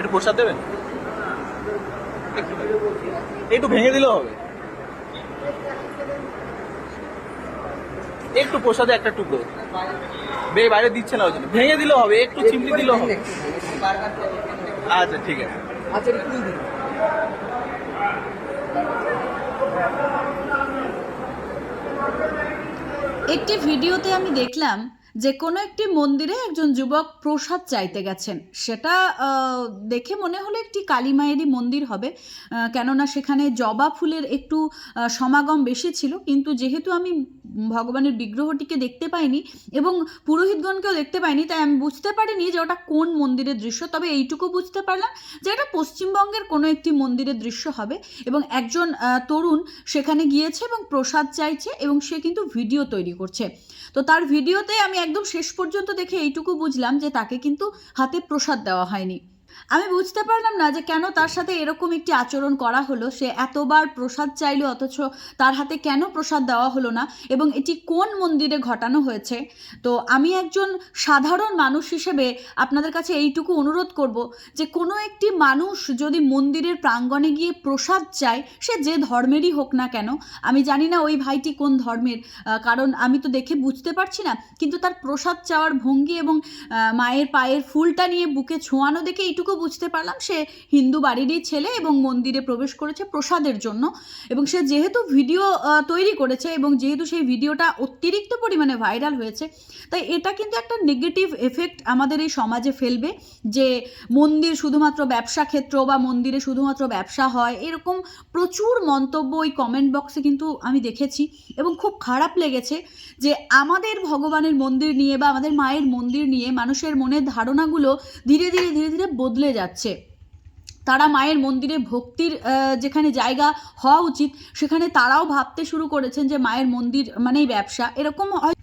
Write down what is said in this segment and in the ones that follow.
একটু প্রসাদ দেবেন? একটু ভেঙে দিলেও হবে। একটু প্রসাদে একটা টুকরো। বে বাইরে দিচ্ছে না ওই জন্য। ভেঙে দিলেও হবে একটু চিমটি দিলেও হবে। আচ্ছা ঠিক আছে। আচ্ছা একটি ভিডিওতে আমি দেখলাম যে কোনো একটি মন্দিরে একজন যুবক প্রসাদ চাইতে গেছেন। সেটা দেখে মনে হলো একটি কালী মায়েরই মন্দির হবে কেননা সেখানে জবা ফুলের একটু সমাগম বেশি ছিল। কিন্তু যেহেতু আমি ভগবানের বিগ্রহটিকে দেখতে পাইনি এবং পুরোহিতগণকেও দেখতে পাইনি, তাই আমি বুঝতে পারিনি যে ওটা কোন মন্দিরের দৃশ্য। তবে এইটুকু বুঝতে পারলাম যে এটা পশ্চিমবঙ্গের কোনো একটি মন্দিরের দৃশ্য হবে এবং একজন তরুণ সেখানে গিয়েছে এবং প্রসাদ চাইছে এবং সে কিন্তু ভিডিও তৈরি করছে। তো তার ভিডিওতে আমি একদম শেষ পর্যন্ত দেখে এইটুকু বুঝলাম যে তাকে কিন্তু হাতে প্রসাদ দেওয়া হয়নি। আমি বুঝতে পারলাম না যে কেন তার সাথে এরকম একটি আচরণ করা হলো। সে এতবার প্রসাদ চাইলো, অথচ তার হাতে কেন প্রসাদ দেওয়া হলো না? এবং এটি কোন মন্দিরে ঘটানো হয়েছে? তো আমি একজন সাধারণ মানুষ হিসেবে আপনাদের কাছে এইটুকু অনুরোধ করব যে, কোনো একটি মানুষ যদি মন্দিরের প্রাঙ্গণে গিয়ে প্রসাদ চায়, সে যে ধর্মেরই হোক না কেন, আমি জানি না ওই ভাইটি কোন ধর্মের কারণ আমি তো দেখে বুঝতে পারছি না। কিন্তু তার প্রসাদ চাওয়ার ভঙ্গি এবং মায়ের পায়ের ফুলটা নিয়ে বুকে ছোঁয়ানো দেখে এইটুকু বুঝতে পারলাম, সে হিন্দু বাড়িরই ছেলে এবং মন্দিরে প্রবেশ করেছে প্রসাদের জন্য। এবং সে যেহেতু ভিডিও তৈরি করেছে এবং যেহেতু সেই ভিডিওটা অতিরিক্ত পরিমাণে ভাইরাল হয়েছে, তাই এটা কিন্তু একটা নেগেটিভ এফেক্ট আমাদের এই সমাজে ফেলবে যে মন্দির শুধুমাত্র ব্যবসা ক্ষেত্র বা মন্দিরে শুধুমাত্র ব্যবসা হয়, এরকম প্রচুর মন্তব্য ওই কমেন্ট বক্সে কিন্তু আমি দেখেছি। এবং খুব খারাপ লেগেছে যে আমাদের ভগবানের মন্দির নিয়ে বা আমাদের মায়ের মন্দির নিয়ে মানুষের মনের ধারণাগুলো ধীরে ধীরে ধীরে ধীরে বদলে যাচ্ছে। তারা মায়ের মন্দিরে ভক্তির যেখানে জায়গা হওয়া উচিত, সেখানে তারাও ভাবতে শুরু করেছেন যে মায়ের মন্দির মানেই ব্যবসা। এরকম হয়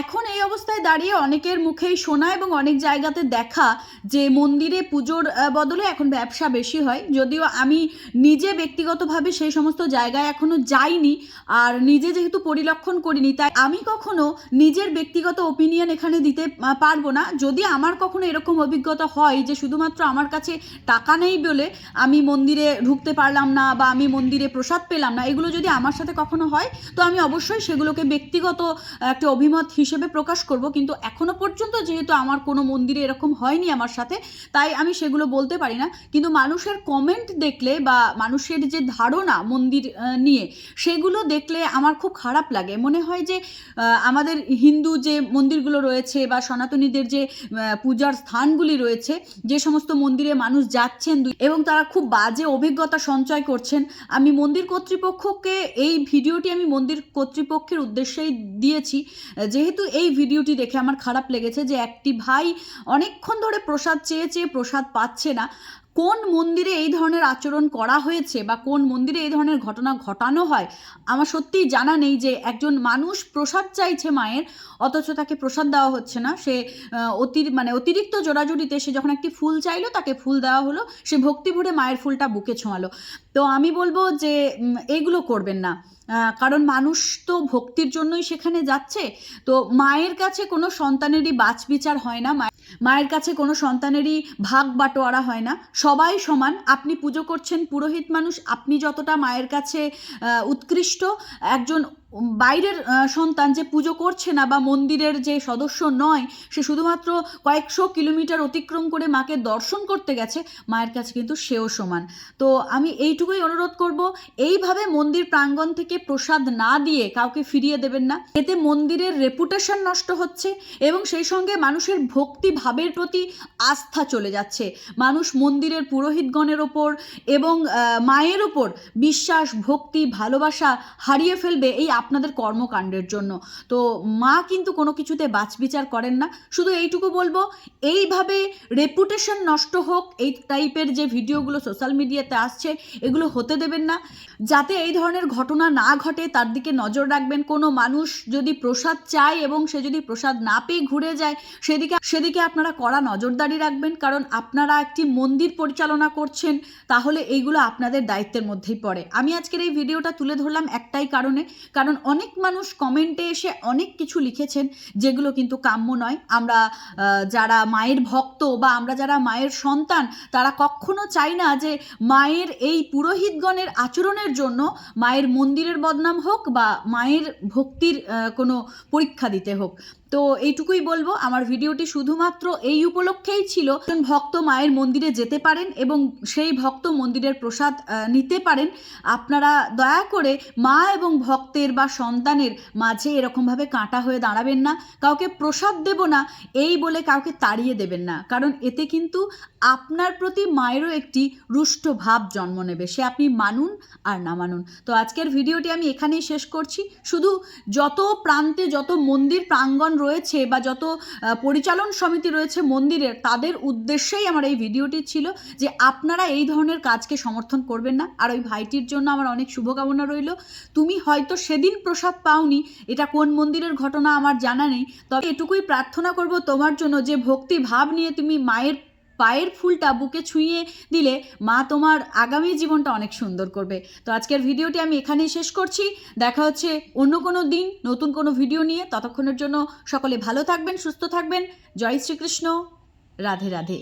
এখন এই অবস্থায় দাঁড়িয়ে অনেকের মুখেই শোনা এবং অনেক জায়গাতে দেখা যে মন্দিরে পুজোর বদলে এখন ব্যবসা বেশি হয়। যদিও আমি নিজে ব্যক্তিগতভাবে সেই সমস্ত জায়গায় এখনও যাইনি আর নিজে যেহেতু পরিলক্ষণ করিনি, তাই আমি কখনো নিজের ব্যক্তিগত ওপিনিয়ন এখানে দিতে পারব না। যদি আমার কখনো এরকম অভিজ্ঞতা হয় যে শুধুমাত্র আমার কাছে টাকা নেই বলে আমি মন্দিরে ঢুকতে পারলাম না বা আমি মন্দিরে প্রসাদ পেলাম না, এগুলো যদি আমার সাথে কখনো হয়, তো আমি অবশ্যই সেগুলোকে ব্যক্তিগত একটা অভিমত হিসেবে প্রকাশ করব, কিন্তু এখনও পর্যন্ত যেহেতু আমার কোনো মন্দিরে এরকম হয়নি আমার সাথে, তাই আমি সেগুলো বলতে পারি না। কিন্তু মানুষের কমেন্ট দেখলে বা মানুষের যে ধারণা মন্দির নিয়ে, সেগুলো দেখলে আমার খুব খারাপ লাগে। মনে হয় যে আমাদের হিন্দু যে মন্দিরগুলো রয়েছে বা সনাতনীদের যে পূজার স্থানগুলি রয়েছে, যে সমস্ত মন্দিরে মানুষ যাচ্ছেন এবং তারা খুব বাজে অভিজ্ঞতা সঞ্চয় করছেন, আমি মন্দির কর্তৃপক্ষকে এই ভিডিওটি আমি মন্দির কর্তৃপক্ষের উদ্দেশ্যেই দিয়েছি। যেহেতু এই ভিডিওটি দেখে আমার খারাপ লেগেছে যে একটি ভাই অনেকক্ষণ ধরে প্রসাদ চেয়ে চেয়ে প্রসাদ পাচ্ছে না কোন মন্দিরে এই ধরনের আচরণ করা হয়েছে বা কোন মন্দিরে এই ধরনের ঘটনা ঘটানো হয় আমার সত্যিই জানা নেই যে একজন মানুষ প্রসাদ চাইছে মায়ের অথচ তাকে প্রসাদ দেওয়া হচ্ছে না। সে অতি মানে অতিরিক্ত জোড়াজুড়িতে সে যখন একটি ফুল চাইলো তাকে ফুল দেওয়া হলো সে ভক্তি ভরে মায়ের ফুলটা বুকে ছোঁয়ালো। তো আমি বলব যে উম, এইগুলো করবেন না। কারণ মানুষ তো ভক্তির জন্যই সেখানে যাচ্ছে। তো মায়ের কাছে কোনো সন্তানেরই বাছ বিচার হয় না মায়ের কাছে কোনো সন্তানেরই ভাগ বাটোয়ারা হয় না। সবাই সমান, আপনি পুজো করছেন, পুরোহিত মানুষ, আপনি যতটা মায়ের কাছে উৎকৃষ্ট, একজন বাইরের সন্তান যে পুজো করছে না বা মন্দিরের যে সদস্য নয়, সে শুধুমাত্র কয়েকশো কিলোমিটার অতিক্রম করে মাকে দর্শন করতে গেছে, মায়ের কাছে কিন্তু সেও সমান। তো আমি এইটুকুই অনুরোধ করব, এইভাবে মন্দির প্রাঙ্গণ থেকে প্রসাদ না দিয়ে কাউকে ফিরিয়ে দেবেন না। এতে মন্দিরের রেপুটেশন নষ্ট হচ্ছে এবং সেই সঙ্গে মানুষের ভক্তি ভাবের প্রতি আস্থা চলে যাচ্ছে। মানুষ মন্দিরের পুরোহিতগণের ওপর এবং মায়ের ওপর বিশ্বাস, ভক্তি, ভালোবাসা হারিয়ে ফেলবে, এই আপনাদের কর্মকাণ্ডের জন্য। তো মা কিন্তু কোনো কিছুতে বাছবিচার করেন না। শুধু এইটুকু বলব, এইভাবে রেপুটেশন নষ্ট হোক, এই টাইপের যে ভিডিওগুলো সোশ্যাল মিডিয়াতে আসছে, এগুলো হতে দেবেন না। যাতে এই ধরনের ঘটনা না ঘটে, তার দিকে নজর রাখবেন। কোনো মানুষ যদি প্রসাদ চায় এবং সে যদি প্রসাদ না পেয়ে ঘুরে যায়, সেদিকে সেদিকে আপনারা কড়া নজরদারি রাখবেন। কারণ আপনারা একটি মন্দির পরিচালনা করছেন, তাহলে এইগুলো আপনাদের দায়িত্বের মধ্যেই পড়ে। আমি আজকের এই ভিডিওটা তুলে ধরলাম একটাই কারণে। কারণ কারণ অনেক মানুষ কমেন্টে এসে অনেক কিছু লিখেছেন যেগুলো কিন্তু কাম্য নয়। আমরা যারা মায়ের ভক্ত বা আমরা যারা মায়ের সন্তান, তারা কখনো চাই না যে মায়ের এই পুরোহিতগণের আচরণের জন্য মায়ের মন্দিরের বদনাম হোক বা মায়ের ভক্তির কোনো পরীক্ষা দিতে হোক। তো এইটুকুই বলব, আমার ভিডিওটি শুধুমাত্র এই উপলক্ষেই ছিল। ভক্ত মায়ের মন্দিরে যেতে পারেন এবং সেই ভক্ত মন্দিরের প্রসাদ নিতে পারেন। আপনারা দয়া করে মা এবং ভক্তের বা সন্তানের মাঝে এরকমভাবে কাঁটা হয়ে দাঁড়াবেন না। কাউকে প্রসাদ দেব না, এই বলে কাউকে তাড়িয়ে দেবেন না। কারণ এতে কিন্তু আপনার প্রতি মায়েরও একটি রুষ্ট ভাব জন্ম নেবে। সে আপনি মানুন আর না মানুন। তো আজকের ভিডিওটি আমি এখানেই শেষ করছি। শুধু যত প্রান্তে, যত মন্দির প্রাঙ্গণ রয়েছে বা যত পরিচালন সমিতি রয়েছে মন্দিরের, তাদের উদ্দেশ্যেই আমার এই ভিডিওটি ছিল যে আপনারা এই ধরনের কাজকে সমর্থন করবেন না। আর ওই ভাইটির জন্য আমার অনেক শুভকামনা রইল। তুমি হয়তো সেদিন প্রসাদ পাওনি, এটা কোন মন্দিরের ঘটনা আমার জানা নেই, তবে এটুকুই প্রার্থনা করব তোমার জন্য যে ভক্তি ভাব নিয়ে তুমি মায়ের পায়ের ফুলটা বুকে ছুঁয়ে দিলে মা তোমার আগামী জীবনটা অনেক সুন্দর করবে। তো আজকের ভিডিওটি আমি এখানেই শেষ করছি। দেখা হচ্ছে অন্য কোনো দিন, নতুন কোনো ভিডিও নিয়ে। ততক্ষণের জন্য সকলে ভালো থাকবেন, সুস্থ থাকবেন। জয় শ্রীকৃষ্ণ। রাধে রাধে।